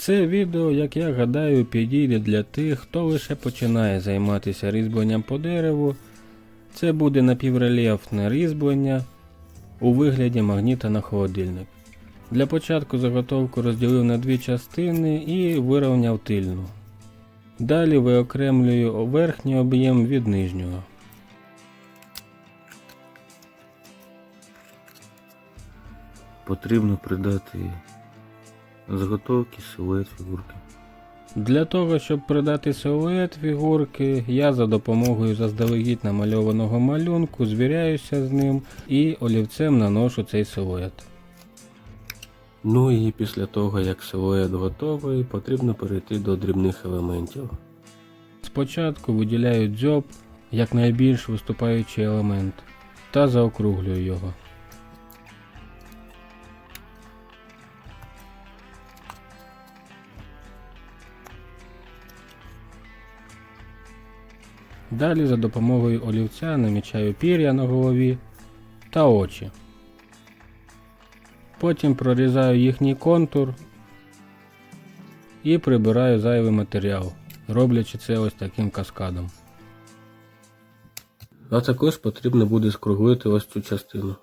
Це відео, як я гадаю, підійде для тих, хто лише починає займатися різьбленням по дереву. Це буде напіврельєфне різьблення у вигляді магніта на холодильник. Для початку заготовку розділив на дві частини і вирівняв тильну. Далі виокремлюю верхній об'єм від нижнього. Потрібно придати заготовки силует фігурки. Для того, щоб придати силует фігурки, я за допомогою заздалегідь намальованого малюнку звіряюся з ним і олівцем наношу цей силует. Ну і після того, як силует готовий, потрібно перейти до дрібних елементів. Спочатку виділяю дзьоб як найбільш виступаючий елемент та заокруглюю його. Далі за допомогою олівця намічаю пір'я на голові та очі. Потім прорізаю їхній контур і прибираю зайвий матеріал, роблячи це ось таким каскадом. А також потрібно буде скруглити ось цю частину.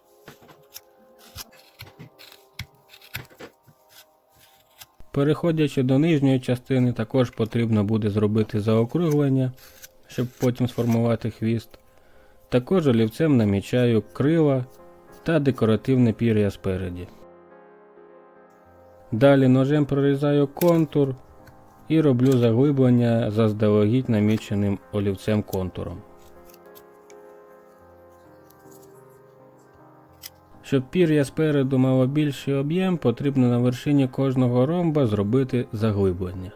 Переходячи до нижньої частини, також потрібно буде зробити заокруглення, щоб потім сформувати хвіст. Також олівцем намічаю крила та декоративне пір'я спереді. Далі ножем прорізаю контур і роблю заглиблення заздалегідь наміченим олівцем контуром. Щоб пір'я спереду мало більший об'єм, потрібно на вершині кожного ромба зробити заглиблення.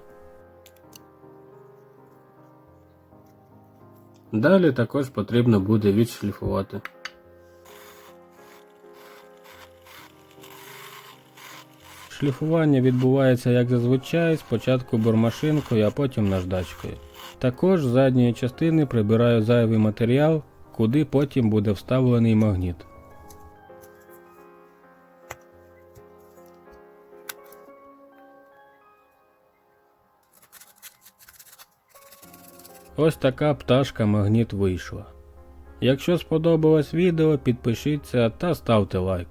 Далі також потрібно буде відшліфувати. Шліфування відбувається як зазвичай, спочатку бормашинкою, а потім наждачкою. Також з задньої частини прибираю зайвий матеріал, куди потім буде вставлений магніт. Ось така пташка магніт вийшла. Якщо сподобалось відео, підпишіться та ставте лайк.